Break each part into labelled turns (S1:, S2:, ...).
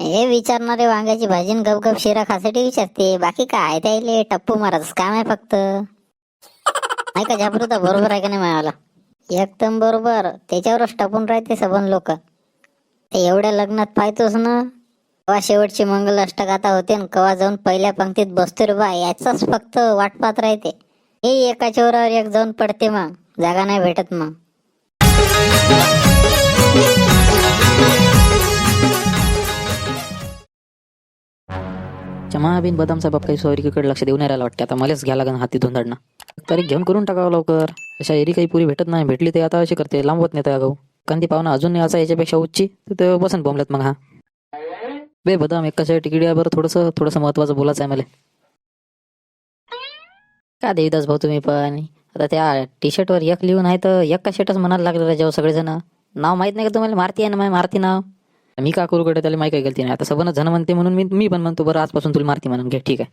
S1: हे विचारणारे वांग्याची भाजी गपगप शिरा खासाठी विचारते. बाकी काय? त्याले टप्पू मारायचं काम आहे फक्त? नाही का झापरू तर बरोबर आहे का नाही मायाला एकदम बरोबर. त्याच्यावरच टपून राहते सबन लोक. ते एवढ्या लग्नात पाहतोस ना कवा शेवटची मंगल अष्टगाथा होते न कवा जाऊन पहिल्या पंक्तीत बसतो रे बा याचाच फक्त वाटपात राहते. हे एका चोरावर एक जाऊन पडते मग. जागा नाही भेटत मग.
S2: चमा बिन बदाम साहेब काही सोयरीकडे लक्ष देऊन राहिला वाटते. आता मलाच घ्या लागेल हाती धुंदडणं. तारीख घेऊन करून टाकावं लवकर. अशा एरी काही पुरी भेटत नाही. भेटली ते आता अशी करते. लांबवत नाही त्या गाऊ कांदी पाहुणा अजून असा याच्यापेक्षा उच्ची. तर ते बसन बोंबलत मग हा. बे बदाम एक कशा आहे बरं? थोडंसं थोडंसं महत्वाचं बोलायचं आहे मला. का देवीदास भाऊ तुम्ही पण? आता त्या टी शर्टवर एक लिहून आहे तर एक का शर्टच म्हणायला लागले रे जेव्हा सगळेजण. नाव माहीत नाही का तुम्हाला? मारती आहे ना माय? मारती नाव. मी का करू कडे त्याला माही काही गलती? नाही आता सबनच जण म्हणते म्हणून मी मी पण म्हणतो बरं आजपासून तुला मारती म्हणून. घे ठीक आहे.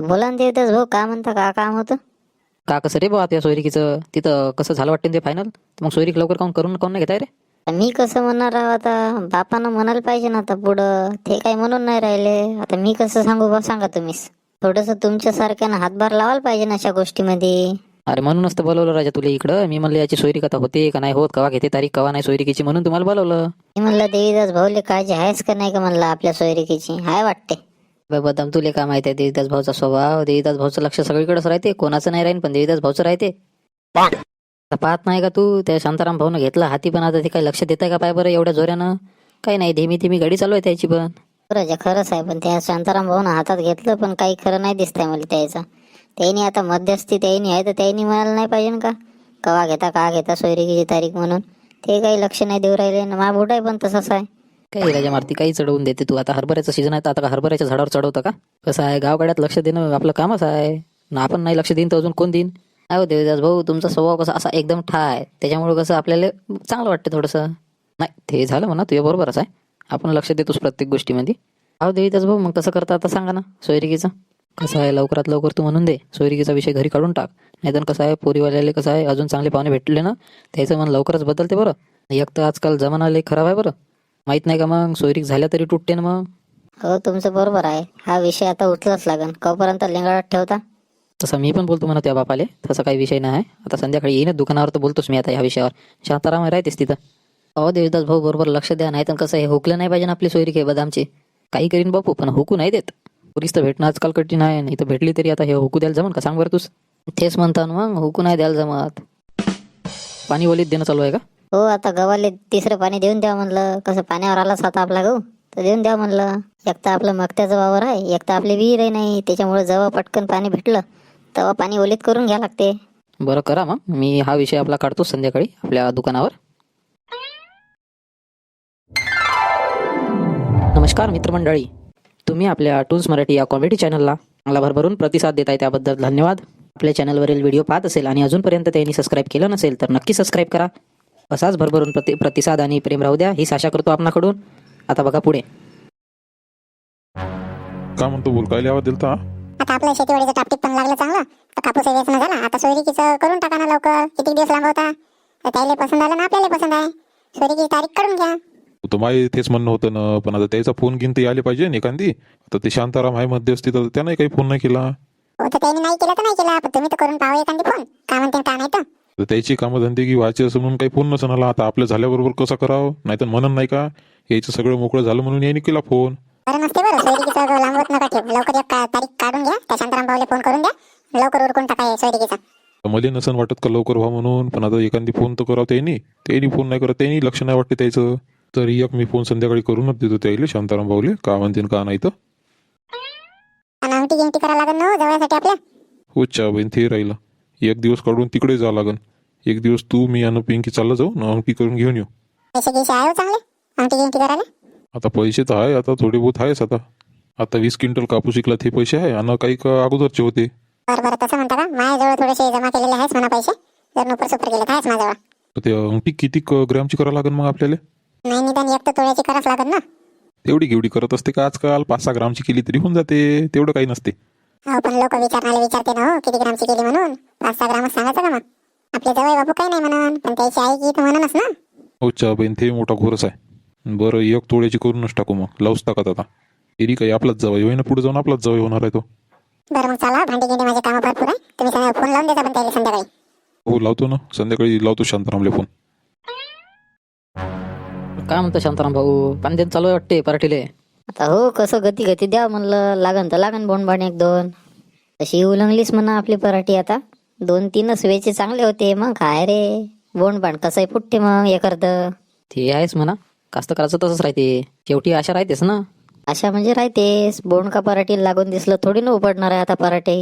S1: बोला ना देवदास भाऊ का म्हणता का काम होतं?
S2: का कसं रे बा त्या सोयरिकीचं? तिथं कसं झालं वाटतं ते फायनल मग सोयरीक लवकर काऊन करून काऊन नाही घेताय रे?
S1: मी कसं म्हणणार आता? बापानं म्हणायला पाहिजे ना आता पुढं. ते काही म्हणून नाही राहिले. आता मी कसं सांगू बा सांगा तुम्हीच. थोडस तुमच्या सारख्यानं हातभार लावायला पाहिजे ना अशा गोष्टीमध्ये.
S2: अरे म्हणूनच तर बोलवलं राजा तुला इकडं. मी म्हणलं याची सोयरीक आता होते का नाही? होत कवा घेते तारीख कवा नाही सोयरिकीची म्हणून तुम्हाला बोलवलं.
S1: मी म्हणलं देवीदास भाऊले काळजी आहेच का नाही का म्हणलं आपल्या सोयरिकीची? हाय वाटते.
S2: बे बदाम तुले काय माहिती आहे देवीदास भाऊचा स्वभाव? देवीदास भाऊचं लक्ष सगळीकडेच राहते. कोणाचं नाही राहीन पण देवीदास भाऊचं राहते. आता पाहत नाही का तू? त्या शांताराम भाऊनं घेतला हाती पण आता ते काही लक्ष देत आहे का पाय बरं एवढ्या जोऱ्यानं? काही नाही धीमी धीमी गाडी चालू आहे त्याची पण.
S1: राजा खरंच आहे पण त्या शांताराम भाऊन हातात घेतलं पण काही खरं नाही दिसतंय मला त्याचं. त्यांनी आता मध्यस्थी त्यांनी आहे तर त्यांनी म्हणायला नाही पाहिजे का? कवा घेता का घेता सोयरिकीची तारीख म्हणून? ते काही लक्ष नाही देऊ राहिले ना मा आहे पण तसंच आहे.
S2: काही राजा मारती? काही चढवून देते तू. आता हरभऱ्याचं सीझन आहे तर आता हरभऱ्याच्या झाडावर चढवतं का? कसं आहे? गावगाड्यात लक्ष देणं आपलं कामच आहे. ना आपण नाही लक्ष देईन तर अजून कोण देईन? अहो देवदास भाऊ तुमचा स्वभाव कसा? असा एकदम ठा आहे. त्याच्यामुळे कसं आपल्याला चांगलं वाटतं थोडंसं. नाही ते झालं म्हणा तुझ्या बरोबरच आहे. आपण लक्ष देतोस प्रत्येक गोष्टीमध्ये. अहो देवीदास भाऊ मग कसं करता आता सांगा ना सोयरिकीचं कसं आहे? लवकरात लवकर तू म्हणून दे. सोयरिकीचा विषय घरी काढून टाक. नाहीतर कसं आहे? पोरीवाल्याला कसं आहे? अजून चांगले पाहुणे भेटले ना? त्याचं मन लवकरच बदलते बरं. एक तर आजकाल जमाना लई खराब आहे बरं. माहीत नाही का मग? सोयरीक झाल्या तरी तुटते ना मग?
S1: हो तुमचं बरोबर आहे. हा विषय आता उचलाच लागेल कवपर्यंत लिंगाळात ठेवता?
S2: तसं मी पण बोलतो म्हणा त्या बापाले. तसा काही विषय नाही. आता संध्याकाळी येईनच दुकानावर तर बोलतोच मी आता या विषयावर. शांताराम राहतेस तिथं. अहो देवदास भाऊ बरोबर लक्ष द्या. नाही तर कसं हे हुकलं नाही पाहिजे ना आपली सोयरीक आहे बदामची. काही करीन बापू पण हुकू नाही देत. पुरीस तर भेटणं आजकाल कठीण आहे नाही तर भेटली तरी आता हे हुकू द्यायला जमन का? सांग बरं तूच. तेच म्हणता ना मग हुकू नाही द्यायला जमत. पाणी ओलीत देणं चालू आहे का?
S1: हो आता गव्हाले तिसरं पाणी देऊन द्या म्हणलं. कसं पाण्यावर आलाच आता आपला गहू तर देऊन द्या म्हणलं. एक तर आपलं मक्त्याचं वावर आहे एक तर आपली विहीर आहे नाही त्याच्यामुळे जेव्हा पटकन पाणी भेटलं तेव्हा पाणी ओलीत करून घ्या लागते.
S2: बरं करा मग. मी हा विषय आपला काढतो संध्याकाळी आपल्या दुकानावर. नमस्कार मित्रमंडळी. तुम्ही आपल्या टूल्स मराठी या कॉमेडी चॅनलला मला भरभरून प्रतिसाद देताय त्याबद्दल धन्यवाद. आपल्या चॅनलवरील व्हिडिओ पाहत असेल आणि अजूनपर्यंत त्यांनी सबस्क्राईब केलं नसेल तर नक्की सबस्क्राईब करा. असाच भरभरून प्रति प्रतिसाद आणि प्रेम राहू द्या हीच आशा करतो आपणाकडून. आता बघा पुढे.
S3: काय म्हणतो बोल काय लिहावा दिलता?
S4: आता आपलं शेतीवाडीचं टापटीप पण लागलं चांगलं. तर कापूस वेचणं झाला. आता सोयरिकीचं करून टाका ना लवकर. किती दिवस लांब होता तर त्याला पसंत आलं ना आपल्याला पसंत आहे. सोयरिकीची तारीख काढून घ्या.
S3: तर माही तेच म्हणणं होतं ना पण आता त्याचा फोन घेऊन ते आले पाहिजे ना एखादी? आता ते शांताराम आहे मध्यस्थी तर त्याने काही फोन नाही केला.
S4: हो तर त्यांनी नाही केलं तर नाही केला. पण तुम्ही तर करून पाहा एखादी फोन. का म्हणते का नाही तर.
S3: तर त्याची कामं धंदे की व्हायचे असं म्हणून काही फोन नसं आला आता आपल्या झाल्याबरोबर कसं करावं? नाही तर म्हणून नाही का? यायचं सगळं मोकळं झालं म्हणून याने केला फोन.
S4: बरं नसते बरं. सोयरिकीचं लांबवत नका ठेव. लवकर एक का- तारीख काढून घ्या. त्या शांताराम भाऊला फोन करून द्या. लवकर उरकून टाका सोयरिकीचा
S3: तर मला नसन वाटत का लवकर व्हा म्हणून. पण आता एखादी फोन तर करावं त्यांनी. त्यांनी फोन नाही करत. त्यांनी लक्ष नाही वाटते त्याचं. तर एक मी फोन संध्याकाळी करूनच देतो त्याला शांताराम भाऊले का म्हणते का नाही तर
S4: लागेल ना हो जवळसाठी आपल्या?
S3: हो चा बहीण ते राहिलं. एक दिवस काढून तिकडे जावं लागन. एक दिवस तू मी आणि पिंकी चाललं जाऊ ना अंगठी करून घेऊन येऊ.
S4: पैसे गिसे आहे हो चांगले? करायला?
S3: आता पैसे तर आहे आता थोडे बहुत आहेच आता. आता वीस क्विंटल कापूस विकला ते पैसे आहे आणि काही का अगोदरचे होते.
S4: बरं बरं तसं म्हणता का? माझ्याजवळ थोडेसे जमा केलेले आहेच म्हणा पैसे. जर नुपर सुपर केले तर आहेच माझ्याजवळ.
S3: तर ते अंगठी किती क- ग्रॅमची करावं लागेल मग आपल्याला?
S4: नाही निदान एक तर तोळ्याची करावंच लागेल ना.
S3: तेवढी केवढी करत असते का? आजकाल पाच सहा ग्रामची केली तरी होऊन जाते. तेवढं काही नसते.
S4: हो पण लोक विचारणारे विचारते ना हो किती ग्रामची केली म्हणून. पाच सहा ग्रामच सांगायचं का मग? आपल्या जवळ बापू काही नाही म्हणून पण त्याची आई की तर म्हणूनच ना.
S3: हो चा बहीण ते मोठा घोरच आहे. बरं एक तोड्याची करूनच टाकू मग. लावूच टाकत आता. एरी काही आपलाच जावं होईना पुढे जाऊन आपलाच जावं होणार आहे तो.
S4: बरं मग चला भांडी गिंडी माझे कामं भरपूर आहे. तुम्ही संध्या- फोन लावून देता पण त्याला संध्याकाळी.
S3: हो लावतो ना. संध्याकाळी लावतो शांतारामले फोन.
S2: काय म्हणतो शांताराम भाऊ? पांदेन चालू आहे वाटते पराठीले
S1: आता हो कसं गती गती द्या म्हणलं. लागन तर लागन बोंडबाण एक दोन. तशी उलंगलीच म्हणा आपली पराठी आता. दोन तीनच वेचे चांगले होते मग काय रे. बोंडबाण कसंही फुटते मग एक अर्ध
S2: ते आहेच म्हणा. कास्तकाराचं तसंच राहते. शेवटी आशा राहतेच ना.
S1: अशा म्हणजे राहतेस बोंड का पराठीला लागून दिसलं थोडी न उपडणार आहे आता पराठे.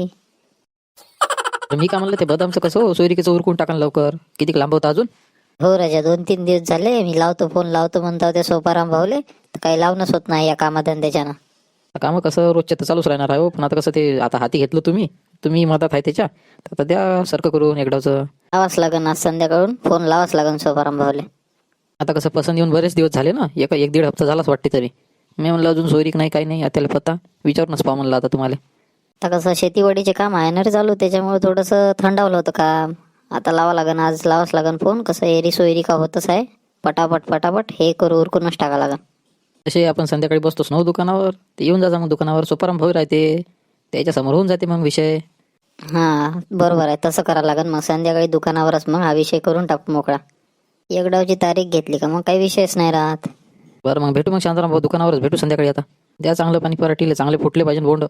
S2: मी काय म्हणलं ते बदामचं कसं हो? सोयरिकेचं उरकून टाका ना लवकर. किती लांब होतं अजून?
S1: हो राजा दोन तीन दिवस झाले मी लावतो फोन लावतो म्हणतो ते सोपाराम भाऊले तर काही लावणंच होत नाही या कामाधंद्याच्यानं.
S2: आता कामं कसं रोजच्या तर चालूच राहणार आहे हो पण आता कसं ते आता हाती घेतलं तुम्ही तुम्ही मदत आहे त्याच्या तर आता द्या सारखं करून एकदाचं.
S1: लावाच लागन आज संध्याकाळून फोन लावाच लागन सोपाराम भाऊले.
S2: आता कसं पसंत येऊन बरेच दिवस झाले ना एक एक दीड हप्ता झालाच वाटते तरी. मी म्हणलं अजून सोयरीक नाही काही नाही आता त्याला पत्ता विचारूनच पहा म्हणलं आता तुम्हाला.
S1: आता कसं शेतीवाडीचे काम आहे ना रे चालू त्याच्यामुळे थोडंसं थंडावलं होतं काम. आता लावा लागन आज लावाच लागन फोन कसं एरी सोयरी का होतच आहे. पटापट पटापट हे करू उरकूनच टाका लागन.
S2: तसे आपण संध्याकाळी बसतोच ना हो दुकानावर ते येऊन जा मग दुकानावर सोपाराम भाऊ राहते. त्याच्यासमोर होऊन जाते मग विषय.
S1: हा बरोबर आहे. तसं करावं लागन मग. संध्याकाळी दुकानावरच मग हा विषय करून टाकू मोकळा. एक डावची तारीख घेतली का मग? काही विषयच नाही राहत.
S2: बरं मग भेटू मग शांताराम भाऊ दुकानावरच. भेटू संध्याकाळी आता. द्या चांगलं पाणी पराठीले चांगले फुटले पाहिजे बोंड.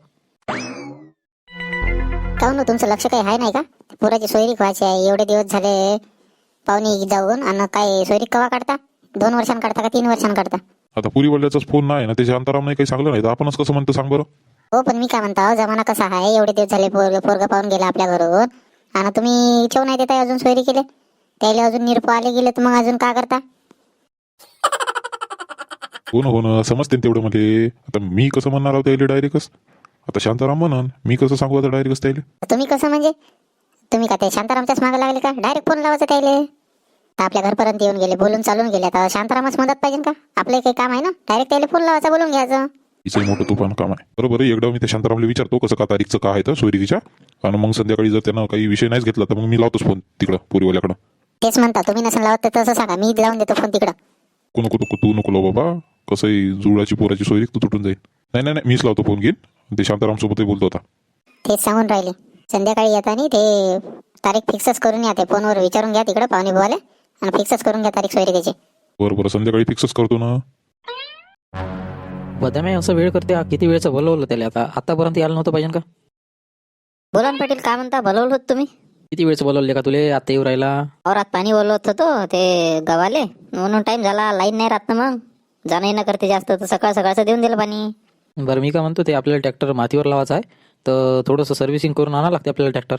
S4: काहून तुमचं लक्ष काही आहे नाही का? पोराची सोयरी व्हायची आहे. एवढे दिवस झाले पाहुणे जाऊन आणि काय सोयरी कवा काढता? दोन वर्षांनी काढता का तीन वर्षांनी काढता?
S3: आता पुरीवाल्याचाच फोन नाही ना ते शांताराम नाही काही सांगलं नाही. तर आपणच कसं म्हणतो सांग बरं.
S4: हो पण मी काय म्हणतो जमाना कसा आहे? एवढे दिवस झाले पोरग पोरग पाहून गेला आपल्या घरून. आणि तुम्ही ठेव नाही देताय अजून सोयरी केले? त्याला अजून निरपो आले गेले तर मग अजून का करता?
S3: हो ना हो ना समजते ना तेवढं मध्ये आता मी कसं म्हणणार आहोत त्याला डायरेक्टच? आता शांताराम म्हणन मी कसं सांगू आता डायरेक्टच त्याला?
S4: तुम्ही कसं म्हणजे? तुम्ही का ते शांतारामच्याच मागे लागले का? डायरेक्ट फोन लावायचं त्याले. तर आपल्या घरपर्यंत येऊन गेले बोलून चालून गेले. आता शांतारामच मदत पाहिजे का? आपलं काही काम आहे ना? डायरेक्ट त्याला फोन लावायचा बोलून घ्यायचं.
S3: तिचं मोठं तुफान काम आहे. बरोबर आहे एकदा मी त्या शांतारामला विचारतो कसं का तारीखचं काय आहे तर सोयरीकीच्या आणि मग संध्याकाळी जर त्यानं काही विषय नाहीच घेतला तर मग मी लावतोच फोन तिकडं पुरीवाल्याकडं.
S4: तेच म्हणता तुम्ही नसेल लावत तर तसं सांगा. मी लावून देतो फोन तिकडं.
S3: नको नको नको तू नको लाव बाबा. कसंही जुळाची पोराची सोयरीक तू तुटून जाईल नाही नाही नाही मीच लावतो फोन घेईन. ते शांताराम सोबतही बोलतो आता.
S4: तेच सांगून राहिले. संध्याकाळी येताना ते तारीख फिक्सच करून या ते फोनवर विचारून घ्या तिकडं पाहुणे बुवाले आणि फिक्सच करून घ्या तारीख सोयरी त्याची
S3: बरं बरं संध्याकाळी फिक्सच करतो ना.
S2: बदामे असं वेळ करते हा किती वेळचं बोलवलं त्याला आता? आतापर्यंत यायला नव्हतं पाहिजे का?
S1: बोला ना पाटील काय म्हणता? बोलवलं होतं तुम्ही?
S2: किती वेळचं बोलवले का तुले? आता येऊ राहिला.
S1: औरात पाणी बोलवत होतो ते गव्हाले. म्हणून टाइम झाला लाईन नाही राहत ना मग. जाणं येणं करते जास्त तर सकाळ सकाळचं देऊन दिलं पाणी.
S2: बरं मी काय म्हणतो ते आपल्याला ट्रॅक्टर मातीवर लावायचं आहे. तर थोडंसं सर्व्हिसिंग करून आणावं लागते आपल्याला ट्रॅक्टर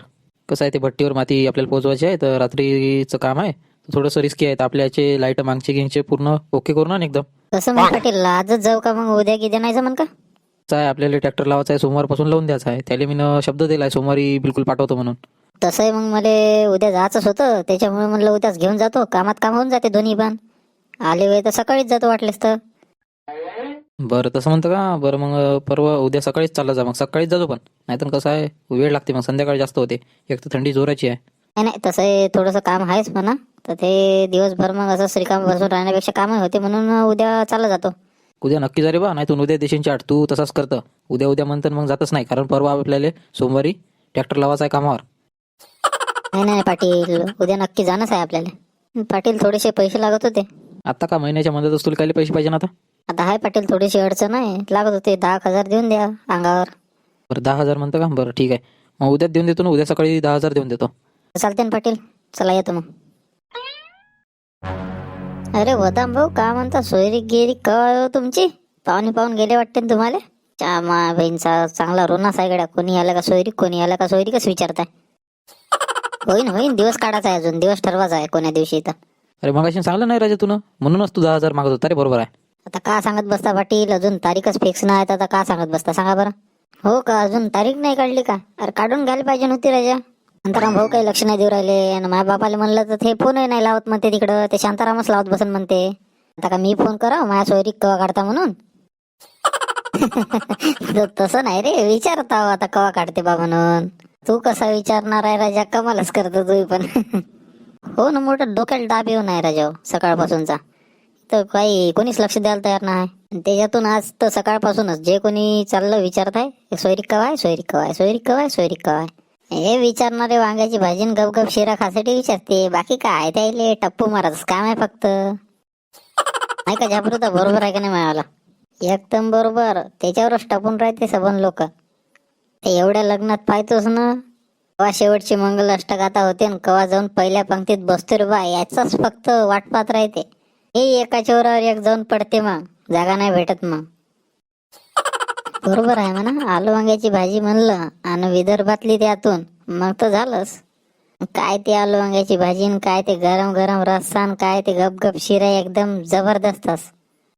S2: कसं आहे ते भट्टीवर माती आपल्याला पोहोचवायची आहे तर रात्रीचं काम आहे. थोडंसं रिस्की आहे तर आपल्याचे लाइट मागचे गिंगचे पूर्ण ओके करून आण एकदम.
S1: मग पाटील आजच जाऊ का मग? उद्या गिद्या नाही जमन का?
S2: आपल्याला ट्रॅक्टर लावायचा आहे सोमवारपासून लावून द्यायचा आहे. त्याला मी शब्द दिलाय सोमवारी बिलकुल पाठवतो म्हणून.
S1: तसंही मग मला उद्या जायचंच होतं त्याच्यामुळे म्हणलं उद्याच घेऊन जातो. कामात काम होऊन जाते दोन्ही पण. आले वेळ तर सकाळीच जातो वाटलेस तर.
S2: बरं तसं म्हणतं का? बरं मग परवा उद्या सकाळीच चालला जा मग सकाळीच जातो पण. नाहीतर कसं आहे वेळ लागते मग संध्याकाळी जास्त होते. एक तर थंडी जोराची आहे.
S1: नाही नाही तसंही थोडंसं काम आहेच म्हणा. तर ते दिवसभर मग असं श्रीकाम बसून राहण्यापेक्षा कामही होते म्हणून उद्या चालला जातो.
S2: उद्या नक्की जा रे बा नाही तू उद्या देशील आठ. तू तसाच करतं. उद्या उद्या म्हणतं मग जातच नाही. कारण परवा आपल्याला सोमवारी ट्रॅक्टर लावायचा आहे कामावर.
S1: नाही नाही पाटील उद्या नक्की जाणंच आहे आपल्याला. पाटील थोडेसे पैसे लागत होते.
S2: आता का महिन्याच्या मदत तुला काही पैसे पाहिजे ना आता?
S1: आता आहे पाटील थोडीशी अडचण आहे. लागत होते दहा एक हजार देऊन द्या अंगावर.
S2: बरं दहा हजार म्हणतं का? बरं ठीक आहे. मग उद्याच देऊन देतो ना उद्या सकाळी दहा हजार देऊन देतो.
S1: चालते ना पाटील. चला येतो मग. अरे वदाम भाऊ का म्हणता? सोयरी गेरी कळ हो तुमची. पाहुणे पाहून गेले वाटते ना तुम्हाला? चा मा बहीणचा चांगला रोनास आहे गड्या. कोणी आला का सोयरी? कोणी आला का सोयरी? कस विचारताय? होईन होईन. दिवस काढायचा आहे अजून. दिवस ठरवायचा आहे कोण्या दिवशी तर
S2: अरे मग सांगलं नाही राजा तुनं? म्हणूनच तू दहा हजार मागत होता. रे बरोबर आहे.
S1: आता का सांगत बसता पाटील? अजून तारीखच फिक्स नाही तर आता का सांगत बसता? सांगा बरं. हो का? अजून तारीख नाही काढली का? अरे काढून घ्यायला पाहिजे नव्हती राजा. शांताराम भाऊ काही लक्ष नाही देऊ राहिले. आणि माझ्या बापाला म्हणलं तर ते फोनही नाही लावत म्हणते तिकडं. ते शांतारामच लावत बसन म्हणते. आता का मी फोन करा माझ्या सोयरीक कवा काढता म्हणून? तसं नाही रे. विचारता हो आता कवा काढते बा म्हणून. तू कसा विचारणार आहे राजा? कमालच करतो तू पण. हो ना मोठं डोक्याला दाब येऊन आहे राजा हो, सकाळपासूनचा. तर काही कोणीच लक्ष द्यायला तयार नाही. त्याच्यातून आज तर सकाळपासूनच जे कोणी चाललं विचारत आहे सोयरीक कवाय सोयरी कवाय सोयरीक कवाय सोयरीक कवाय. हे विचारणारे वांग्याची भाजी गपगप शिरा खासाठी विचारते. बाकी काय त्याले टप्पू मारायचं काम आहे फक्त? नाही का झापरू बरोबर आहे का नाही मायाला एकदम बरोबर. त्याच्यावरच टपून राहते सबन लोक. ते एवढ्या लग्नात पाहतोस ना कवा शेवटची मंगल अष्टक आता होते आणि कवा जाऊन पहिल्या पंक्तीत बसतो रे बा. याचाच फक्त वाट पाहत राहते. हे एका चोरावर एक जाऊन पडते मग. जागा नाही भेटत मग. बरोबर आहे म्हणा. आलू वांग्याची भाजी म्हणलं आणि विदर्भातली त्यातून. मग तर झालंच. काय ते आलू वांग्याची भाजी काय ते गरम गरम रस्सा काय ते गपगप शिरा एकदम जबरदस्त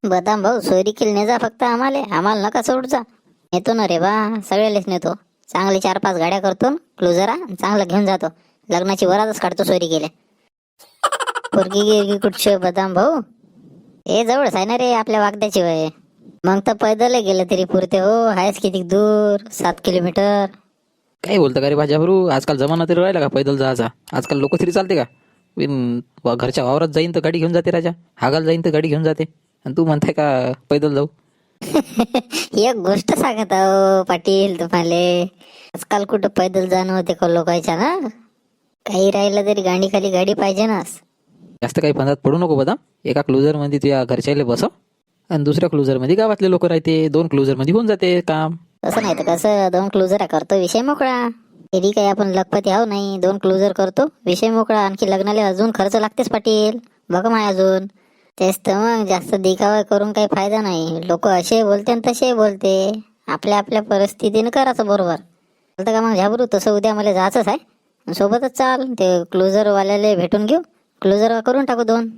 S1: बदाम भाऊ सोयरी केली ने जा फक्त आम्हाला. आम्हाला नका सोडचा नेतो ना रे बा. सगळ्यालाच नेतो. चांगले चार पाच गाड्या करतो. क्लोजरा चांगलं घेऊन जातो. लग्नाची वरातच काढतो सोयरी केल्या. पोरगी गिरगी कुठचे बदाम भाऊ? हे जवळच आहे ना रे आपल्या वागद्याची वय. मग तर पैदल गेलं तरी पुरते हो. आहेस किती दूर? सात किलोमीटर.
S2: काय बोलतं का रे भाज्याभरू आजकाल जमाना तरी राहिला का पैदल जायचा? आजकाल लोक तरी चालते का? वा- घरच्या वावरात जाईन तर गाडी घेऊन जाते राजा. हागाल जाईन तर गाडी घेऊन जाते. आणि तू म्हणताय का पैदल जाऊ?
S1: एक गोष्ट सांगत आहो पाटील तुम्हाला. आजकाल कुठं पैदल जाणं होते का लोकांच्या ना काही राहिलं तरी गाडी खाली गाडी पाहिजे ना
S2: जास्त काही फंदात पडू नको बदाम एका क्लुझरमध्ये तुझ्या घरच्याला बसव. आणि दुसऱ्या क्लुझरमध्ये गावातले लोक राहते. दोन क्लुझरमध्ये होऊन जाते काम.
S1: तसं नाही तर कसं दोन क्लोजर करतो विषय मोकळा. तरी काही आपण लखपती आहो नाही दोन क्लोजर करतो विषय मोकळा. आणखी लग्नाला अजून खर्च लागतेच पाटील. बघा माय अजून. तेच तर मग जास्त दिखावा करून काही फायदा नाही. लोक असे बोलते आणि तसे बोलते. आपल्या आपल्या परिस्थितीने करायचं बरोबर. चालतं का मग? झाबरू तसं उद्या मला जायचंच आहे. सोबतच चाल. ते क्लोजरवाल्याला भेटून घेऊ. क्लोजर करून टाकू दोन?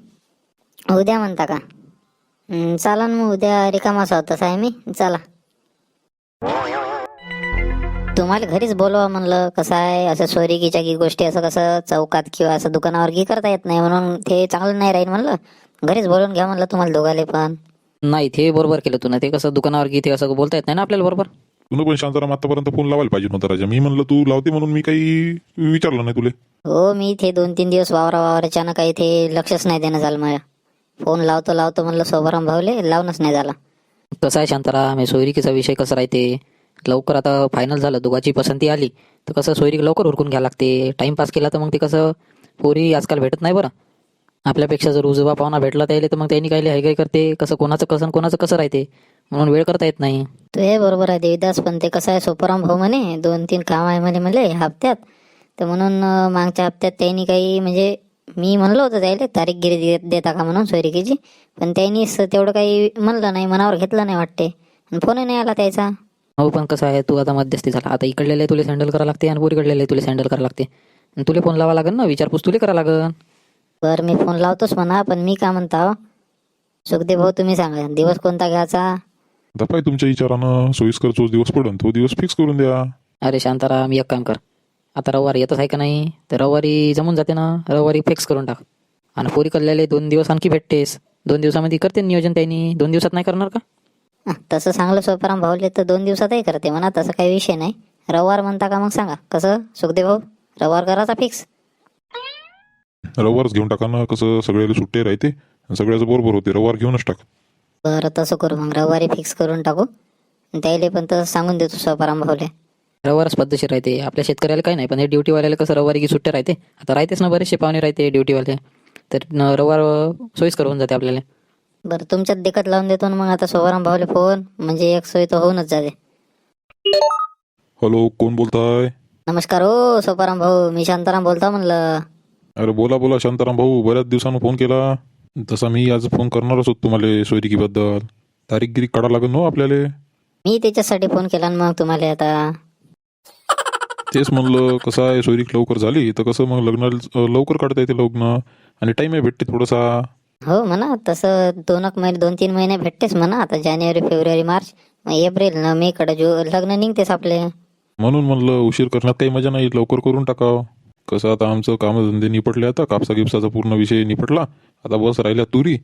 S1: उद्या म्हणता का? हं, चाला ना मग उद्या रिकामा तसा आहे मी. चला. तुम्हाला घरीच बोलवा म्हणलं कसं आहे? असं सोयरीकीच्या की गोष्टी असं कसं चौकात किंवा असं दुकानावर की करता येत नाही म्हणून ते चांगलं नाही राहील म्हणलं? घरीच बोलवून घ्या म्हणलं तुम्हाला दोघाले पण.
S2: नाही ते बरोबर केलं तू ना. ते कसं दुकानावर की ते असं बोलता येत नाही ना आपल्याला बरोबर?
S3: तुला पण शांताराम आतापर्यंत फोन लावायला पाहिजे नव्हता राजा. मी म्हणलं तू लावते म्हणून मी काही विचारलं नाही तुले.
S1: हो मी इथे दोन तीन दिवस वावरा वावराच्या ना काही इथे लक्षच नाही देणं झालं माझ्या फोन लावतो लावतो म्हणलं सोबाराम भावले लावूनच नाही झाला.
S2: कसं आहे शांताराम हे सोयरिकीचा विषय कसा राहते? लवकर आता फायनल झालं दोघाची पसंती आली. तर कसं सोयरीक लवकर उरकून घ्यावं लागते? टाइमपास केला तर मग ते कसं पोरी आजकाल भेटत नाही बरं. आपल्यापेक्षा जर उजवा पाहुणा भेटला त्याला तर मग त्यांनी काही हाय करते? कसं कोणाचं कसं कोणाचं कसं राहते? म्हणून वेळ करता येत नाही.
S1: तू हे बरोबर आहे देवीदास पण ते कसं आहे सोपाराम भाऊ म्हणे दोन तीन काम आहे म्हणे म्हणले हप्त्यात. तर म्हणून अं, मागच्या हप्त्यात त्यांनी काही म्हणजे मी म्हणलं होतं त्याला तारीख गिरी दे- देता का म्हणून सोयरिकीची. पण त्यांनी स- तेवढं काही म्हणलं नाही मनावर घेतलं नाही वाटते. आणि फोनही नाही आला त्याचा.
S2: हो पण कसं आहे तू आता मध्यस्थी झाला. आता इकडलेले तुला सँडल करावं लागते आणि पोरीकडलेले तुला सँडल करावं लागते. आणि तुला फोन लावा लागेल ना विचारपूस तुला करावं लागेल
S1: बरं मी फोन लावतोच म्हणा पण मी का म्हणता सुखदेव भाऊ तुम्ही सांगा दिवस कोणता घ्यायचा?
S3: आता पाय तुमच्या विचारानं सोयीस्कर तोच दिवस पडन तो दिवस फिक्स करून द्या.
S2: अरे शांताराम एक काम कर. आता रविवार येतच आहे का नाही? तर रविवारी जमून जाते ना रविवारी फिक्स करून टाक. आणि पोरी कल्ल्याले दोन दिवस आणखी भेटतेस. दोन दिवसामध्ये करते नियोजन त्यांनी. दोन दिवसात नाही करणार का?
S1: तसं चांगलं सोपाराम भाऊले तर दोन दिवसातही करते म्हणा तसं काही विषय नाही. रविवार म्हणता का मग सांगा. कसं? सुखदेव भाऊ रविवार करायचा फिक्स
S3: रविवारच घेऊन टाका ना कसं सगळ्याला सुट्टे राहते. आणि सगळ्याचं बरोबर होते. रविवार घेऊनच टाक.
S1: बरं तसं करू मग. रविवारी फिक्स करून टाकू. आणि त्याले पण तसं सांगून देतो सोपाराम भाऊले.
S2: रविवारच पद्धतशीर राहते. आपल्या शेतकऱ्याला काही नाही पण हे ड्युटीवाल्याला कसं रविवारी की सुट्ट्या राहते? आता राहतेच ना बरेचसे पाहुणे राहते ड्युटीवाले. तर रविवार सोयीस्कर होऊन जाते आपल्याला.
S1: बरं तुमच्यात देखत लावून देतो ना मग आता सोपाराम भाऊले फोन. म्हणजे एक सोय तर होऊनच जाते.
S3: हॅलो कोण बोलताय?
S1: नमस्कार हो सोपाराम भाऊ. मी शांताराम बोलता म्हणलं.
S3: अरे बोला बोला शांताराम भाऊ. बऱ्याच दिवसानं फोन केला. तसा मी आज फोन करणारच होतो तुम्हाला सोयरिकीबद्दल. तारीख गिरीक काढा लागेल ना हो आपल्याला?
S1: मी त्याच्यासाठी फोन केला ना मग तुम्हाला आता.
S3: तेच म्हणलं कसं आहे सोयरीक लवकर झाली? तर कसं मग लग्नाला लवकर काढता येते लग्न? आणि टाईमही भेटते थोडासा.
S1: हो म्हणा तसं दोन एक महिने दोन तीन महिने भेटतेच म्हणा. आता जानेवारी फेब्रुवारी मार्च मग एप्रिल न मे कडे जो लग्न निघतेच आपले.
S3: म्हणून म्हणलं उशीर करण्यात काही मजा नाही लवकर करून टाकावं. कसं आता आमचं कामधंदे निपटले आता कापसा गिपसाचा पूर्ण विषय निपटला. आता बस राहिल्या तुरी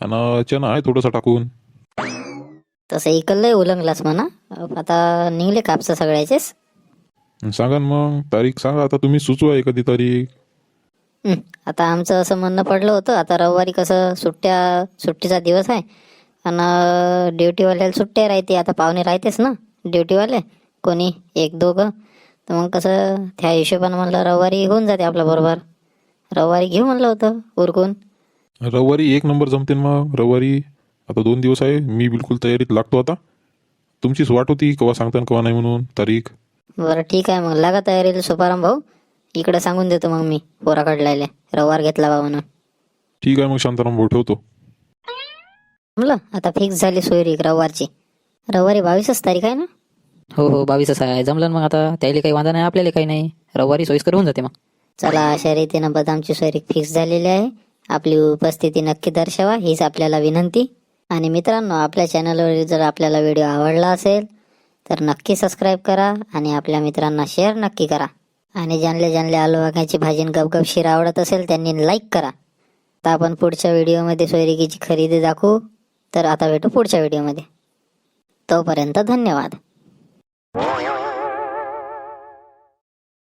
S3: आणि चना आहे थोडासा टाकून.
S1: तसं इकडलंही उलंगलाच म्हणा. आता निघले कापसा सगळ्याचेच.
S3: सांगा ना मग तारीख सांगा आता तुम्ही सुचवा एखादी तारीख.
S1: हं, आता आमचं असं म्हणणं पडलं होतं आता रविवारी कसं सुट्ट्या सुट्टीचा दिवस आहे. आणि ड्युटीवाल्याला सुट्ट्या राहते आता पाहुणे राहतेच ना ड्युटीवाले कोणी एक दोघं. तर मग कसं त्या हिशोबानं म्हणलं रविवारी होऊन जाते आपल्या बरोबर. रविवारी घेऊ म्हणलं होतं उरकून.
S3: रविवारी एक नंबर जमते मग. रविवारी आता दोन दिवस आहे मी बिलकुल तयारीत लागतो आता. तुमचीच वाट होती केव्हा सांगता केव्हा नाही म्हणून तारीख?
S1: बरं ठीक आहे मग. लागा तयारीला सुपाराम भाऊ इकडे सांगून देतो मग मी पोरा काढलायले. रविवार घेतला बा म्हणून.
S3: ठीक आहे मग शांताराम भाऊ ठेवतो.
S1: म्हणलं आता फिक्स झाली सोयरीक रविवारची. रविवारी बावीसच तारीख आहे ना?
S2: हो हो बावीसच आहे. जमलं ना मग आता? त्याला काही वांदा नाही आपल्याला काही नाही. रविवारी सोयीस्कर होऊन जाते मग.
S1: चला अशा रीतीनं बदामची सोयरीक फिक्स झालेली आहे. आपली उपस्थिती नक्की दर्शवा हीच आपल्याला विनंती. आणि मित्रांनो आपल्या चॅनलवर जर आपल्याला व्हिडिओ आवडला असेल तर नक्की सबस्क्राईब करा आणि आपल्या मित्रांना शेअर नक्की करा. आणि ज्यांना ज्यांना आलू वाघाची भाजी गपगपशीर गपगप शिरा आवडत असेल त्यांनी लाईक करा. तर आपण पुढच्या व्हिडिओमध्ये सोयरिकीची खरेदी दाखवू. तर आता भेटू पुढच्या व्हिडिओमध्ये तोपर्यंत धन्यवाद.